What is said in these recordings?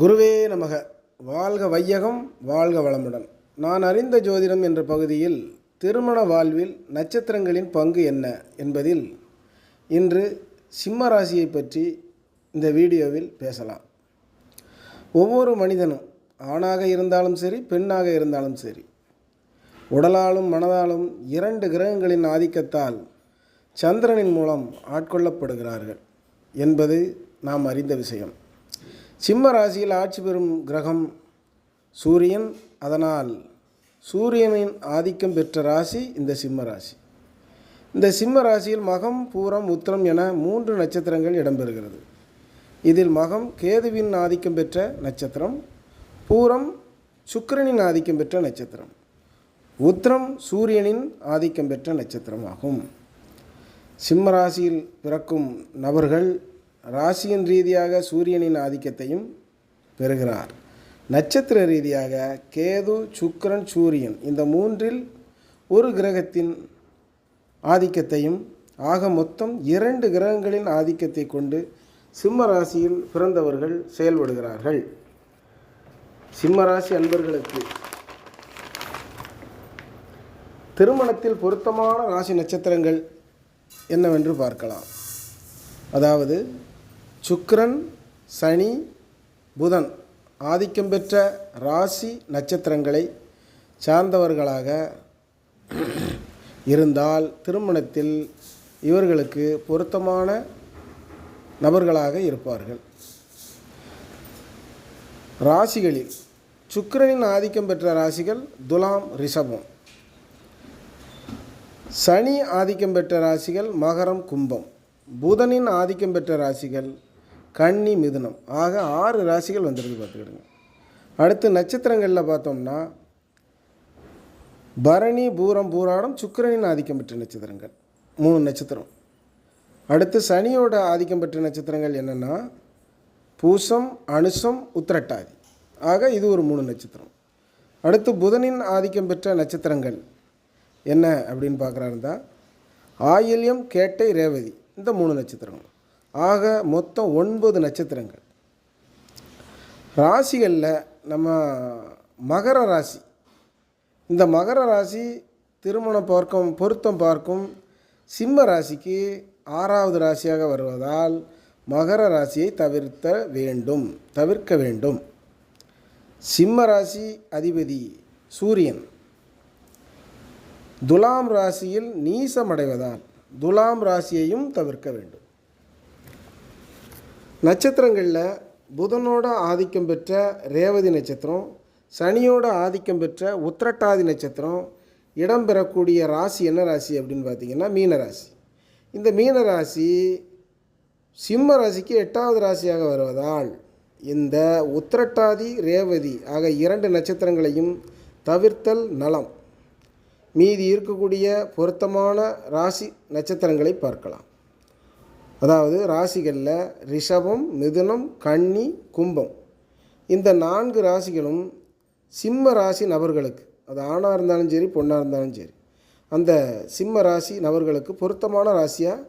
குருவே நமக வாழ்க வையகம் வாழ்க வளமுடன். நான் அறிந்த ஜோதிடம் என்ற பகுதியில் திருமண வாழ்வில் நட்சத்திரங்களின் பங்கு என்ன என்பதில் இன்று சிம்ம ராசியை பற்றி இந்த வீடியோவில் பேசலாம். ஒவ்வொரு மனிதனும் ஆணாக இருந்தாலும் சரி பெண்ணாக இருந்தாலும் சரி உடலாலும் மனதாலும் இரண்டு கிரகங்களின் ஆதிக்கத்தால் சந்திரனின் மூலம் ஆட்கொள்ளப்படுகிறார்கள் என்பது நாம் அறிந்த விஷயம். சிம்ம ராசியில் ஆட்சி பெறும் கிரகம் சூரியன். அதனால் சூரியனின் ஆதிக்கம் பெற்ற ராசி இந்த சிம்ம ராசி இந்த சிம்ம ராசியில் மகம் பூரம் உத்திரம் என மூன்று நட்சத்திரங்கள் இடம்பெறுகிறது. இதில் மகம் கேதுவின் ஆதிக்கம் பெற்ற நட்சத்திரம் பூரம் சுக்கிரனின் ஆதிக்கம் பெற்ற நட்சத்திரம் உத்திரம் சூரியனின் ஆதிக்கம் பெற்ற நட்சத்திரமாகும். சிம்ம ராசியில் பிறக்கும் நபர்கள் ராசியின் ரீதியாக சூரியனின் ஆதிக்கத்தையும் பெறுகிறார். நட்சத்திர ரீதியாக கேது சுக்கரன் சூரியன் இந்த மூன்றில் ஒரு கிரகத்தின் ஆதிக்கத்தையும் ஆக மொத்தம் இரண்டு கிரகங்களின் ஆதிக்கத்தை கொண்டு சிம்ம ராசியில் பிறந்தவர்கள் செயல்படுகிறார்கள். சிம்ம ராசி அன்பர்களுக்கு திருமணத்தில் பொருத்தமான ராசி நட்சத்திரங்கள் என்னவென்று பார்க்கலாம். அதாவது சுக்ரன் சனி புதன் ஆதிக்கம் பெற்ற ராசி நட்சத்திரங்களை சார்ந்தவர்களாக இருந்தால் திருமணத்தில் இவர்களுக்கு பொருத்தமான நபர்களாக இருப்பார்கள். ராசிகளில் சுக்கிரனின் ஆதிக்கம் பெற்ற ராசிகள் துலாம் ரிஷபம். சனி ஆதிக்கம் பெற்ற ராசிகள் மகரம் கும்பம். புதனின் ஆதிக்கம் பெற்ற ராசிகள் கன்னி மிதுனம். ஆக ஆறு ராசிகள் வந்துருக்கு பார்த்துக்கிடுங்க. அடுத்து நட்சத்திரங்களில் பார்த்தோம்னா பரணி பூரம் பூராடம் சுக்கிரனின் ஆதிக்கம் பெற்ற நட்சத்திரங்கள். மூணு நட்சத்திரம். அடுத்து சனியோட ஆதிக்கம் பெற்ற நட்சத்திரங்கள் என்னென்னா பூசம் அனுசம் உத்திரட்டாதி. ஆக இது ஒரு மூணு நட்சத்திரம். அடுத்து புதனின் ஆதிக்கம் பெற்ற நட்சத்திரங்கள் என்ன அப்படின்னு பார்க்குறாருந்தா ஆயில்யம் கேட்டை ரேவதி. இந்த மூணு நட்சத்திரங்கள். ஆக மொத்தம் ஒன்பது நட்சத்திரங்கள். ராசிகளில் நம்ம மகர ராசி. இந்த மகர ராசி திருமணம் பார்க்கும் பொருத்தம் பார்க்கும் சிம்ம ராசிக்கு ஆறாவது ராசியாக வருவதால் மகர ராசியை தவிர்த்த வேண்டும் தவிர்க்க வேண்டும். சிம்ம ராசி அதிபதி சூரியன். துலாம் ராசியில் நீசமடைவதால் துலாம் ராசியையும் தவிர்க்க வேண்டும். நட்சத்திரங்களில் புதனோட ஆதிக்கம் பெற்ற ரேவதி நட்சத்திரம் சனியோட ஆதிக்கம் பெற்ற உத்திரட்டாதி நட்சத்திரம் இடம்பெறக்கூடிய ராசி என்ன ராசி அப்படின்னு பார்த்தீங்கன்னா மீன ராசி. இந்த மீன ராசி சிம்ம ராசிக்கு எட்டாவது ராசியாக வருவதால் இந்த உத்திரட்டாதி ரேவதி ஆக இரண்டு நட்சத்திரங்களையும் தவிர்த்தல் நலம். மீதி இருக்கக்கூடிய பொருத்தமான ராசி நட்சத்திரங்களை பார்க்கலாம். அதாவது ராசிகளில் ரிஷபம் மிதுனம் கன்னி கும்பம். இந்த நான்கு ராசிகளும் சிம்ம ராசி நபர்களுக்கு அது ஆணாக இருந்தாலும் சரி பொண்ணாக இருந்தாலும் சரி அந்த சிம்ம ராசி நபர்களுக்கு பொருத்தமான ராசியாக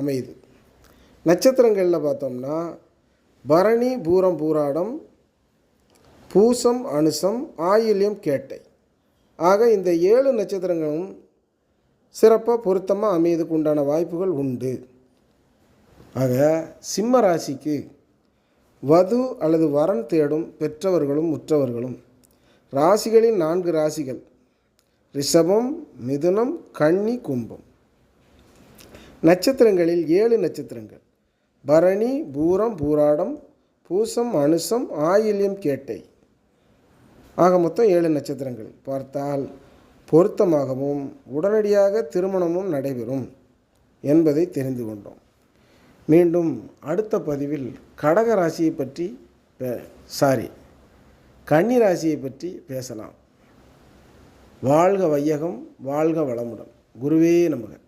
அமையுது. நட்சத்திரங்களில் பார்த்தோம்னா பரணி பூரம் பூராடம் பூசம் அனுசம் ஆயில்யம் கேட்டை. ஆக இந்த ஏழு நட்சத்திரங்களும் சிறப்பாக பொருத்தமாக அமையதுக்கு உண்டான வாய்ப்புகள் உண்டு. ஆக சிம்ம ராசிக்கு வது அல்லது வரன் தேடும் பெற்றவர்களும் உற்றவர்களும் ராசிகளின் நான்கு ராசிகள் ரிஷபம் மிதுனம் கன்னி கும்பம். நட்சத்திரங்களில் ஏழு நட்சத்திரங்கள். பரணி பூரம் பூராடம் பூசம் அனுசம் ஆயில்யம் கேட்டை. ஆக மொத்தம் ஏழு நட்சத்திரங்கள். பார்த்தால் பொருத்தமாகவும் உடனடியாக திருமணமும் நடைபெறும் என்பதை தெரிந்து கொண்டோம். மீண்டும் அடுத்த பதிவில் கடக ராசியை பற்றி சாரி கன்னி ராசியை பற்றி பேசலாம். வாழ்க வையகம் வாழ்க வளமுடன். குருவே நமகன்